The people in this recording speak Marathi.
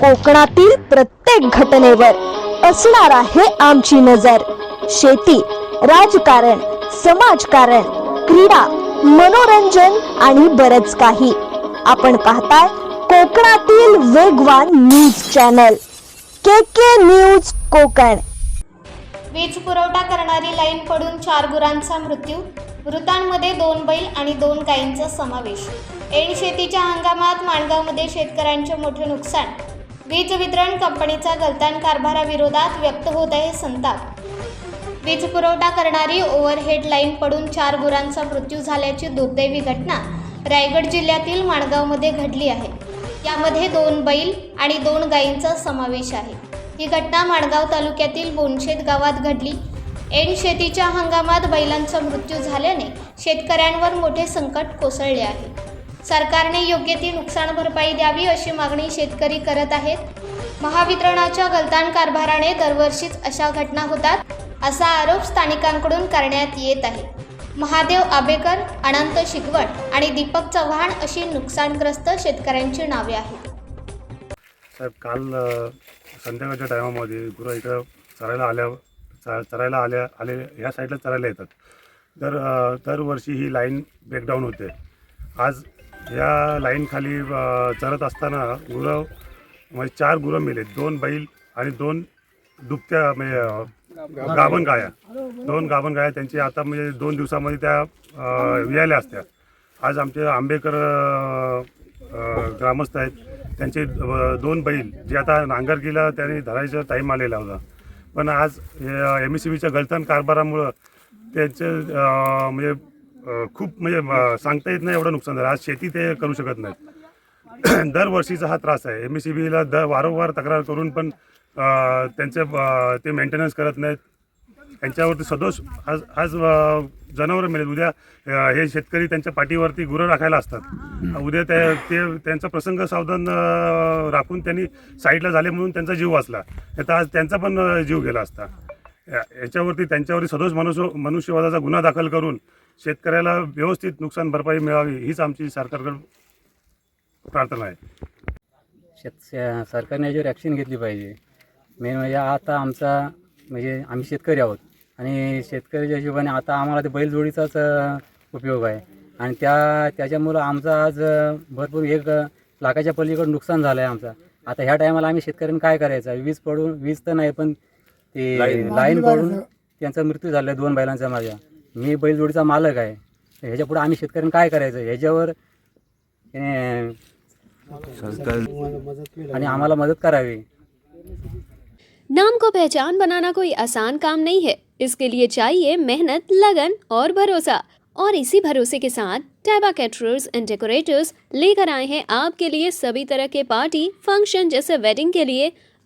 कोकणातील प्रत्येक घटनेवर असणार आहे आमची नजर. शेती राजकारण समाजकारण क्रीडा मनोरंजन आणि बरच काही. आपण पाहताय कोकणातील वेगवान news channel. K K news Konkan. वीज पुरवठा करणारी लाईन पडून चार गुरांचा मृत्यू मृतांमध्ये दोन बैल आणि दोन गायींचा समावेश. ऐन शेतीच्या हंगामात माणगावमध्ये शेतकऱ्यांचे मोठे नुकसान वीज वितरण कंपनीचा गलतान कारभाराविरोधात व्यक्त होत आहे संताप. वीज पुरवठा करणारी ओव्हरहेड लाईन पडून चार गुरांचा मृत्यू झाल्याची दुर्दैवी घटना रायगड जिल्ह्यातील माणगावमध्ये घडली आहे. यामध्ये दोन बैल आणि दोन गायींचा समावेश आहे. ही घटना माणगाव तालुक्यातील बोनशेत गावात घडली. एन शेतीच्या हंगामात बैलांचा मृत्यू झाल्याने शेतकऱ्यांवर मोठे संकट कोसळले आहे. सरकारने योग्य ती नुकसान भरपाई द्यावी अशी मागणी शेतकरी करत आहेत. महावितरणाच्या गलतान कारभाराने दरवर्षीच अशा घटना होतात असा आरोप स्थानिकांकडून करण्यात येत आहे. महादेव आबेकर अनंत शिकवट आणि दीपक चव्हाण अशी नुकसानग्रस्त शेतकऱ्यांची नावे आहेत. साहेब काल संध्याकाळच्या टायमामध्ये गुरं इकडं चरायला आल्या चरायला आल्या आले ह्या साईडला चरायला येतात. दर दरवर्षी ही लाईन ब्रेकडाऊन होते. आज या लाईनखाली चरत असताना गुरं म्हणजे चार गुरं मेले. दोन बैल आणि दोन दुभत्या म्हणजे गाभण गाया. दोन गाभण गाया त्यांची आता म्हणजे दोन दिवसामध्ये त्या अ, असत्या. आज आमचे आंबेकर ग्रामस्थ आहेत. त्यांचे दोन बैल जे आता नांगरकीला त्यांनी धरायचा टाईम आलेला होता. पण आज एम एस सी बीच्या गलतान कारभारामुळं त्यांचे म्हणजे खूप म्हणजे सांगता येत नाही एवढं नुकसान झालं. आज शेती ते करू शकत नाहीत. दरवर्षीचा हा त्रास आहे. एम एस सी बीला दर वारंवार तक्रार करून पण त्यांचे ते मेंटेनन्स करत नाहीत. त्यांच्यावरती सदोष आज आज जनावरं मिळेल. उद्या हे शेतकरी त्यांच्या पाठीवरती गुरं राखायला असतात. उद्या त्या ते त्यांचा प्रसंग सावधान राखून त्यांनी साईडला झाले म्हणून त्यांचा जीव वाचला. तर आज त्यांचा पण जीव गेला असता. याच्यावरती त्यांच्यावरती सदोष मनुष्य मनुष्यवादाचा गुन्हा दाखल करून शेतकऱ्याला व्यवस्थित नुकसान भरपाई मिळावी हीच आमची सरकारकडून प्रार्थना आहे. शेत शे- सरकारने याच्यावर ॲक्शन घेतली पाहिजे. मेन म्हणजे आता आमचा म्हणजे आम्ही शेतकरी आहोत. आणि शेतकऱ्याच्या हिशोबाने आता आम्हाला ते बैलजोडीचाच उपयोग आहे. आणि त्या त्याच्यामुळं आमचं आज भरपूर एक लाखाच्या पलीकडे नुकसान झालं आहे आमचं. आता ह्या टायमाला आम्ही शेतकऱ्यांनी काय करायचं? वीज पडून वीज तर नाही पण ते लाईन पडून त्यांचा मृत्यू झाला दोन बैलांचा माझ्या मी बैलजोडीचा मालक आहे. ह्याच्या पुढे आम्ही शेतकऱ्यांनी काय करायचं? ह्याच्यावर आणि आम्हाला मदत करावी. नाम को पहचान बनाना कोई आसान काम नहीं है। इसके लिए चाहिए मेहनत लगन और भरोसा। और इसी भरोसे के साथ टैबा कैटरर्स एंड डेकोरेटर्स लेकर आए हैं आपके लिए सभी तरह के पार्टी फ़ंक्शन जैसे वेडिंग के लिए।